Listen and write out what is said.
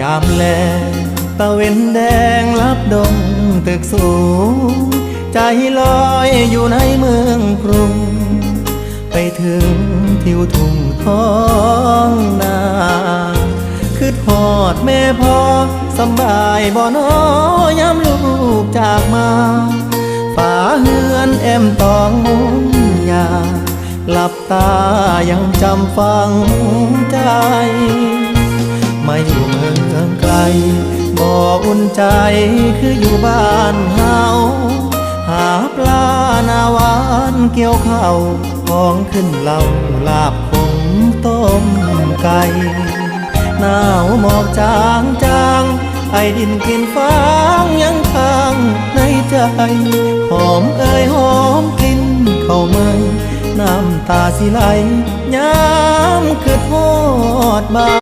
ยามแลตะเวนแดงลับดงตึกสูง ใจลอยอยู่ในเมืองกรุง ไปถึงทิวทุ่งท้องนาคือทอดแม่พ่อสบายบ่นอยามลูกจากมาฝาเฮือนแอมตองมุงยาหลับตายังจำฟังใจ อยู่เมืองไกล บ่อุ่นใจคืออยู่บ้านเฮาหาปลาหนาวานเกี่ยวข้าวของขึ้นเหล่าลาบคงต้มไก่หนาวหมอกจางจางไอดินกินฟางยังค้างในใจ หอมเอ่ยหอมกลิ่นเข้าเมยน้ำตาสิไหลยามคือทอดบา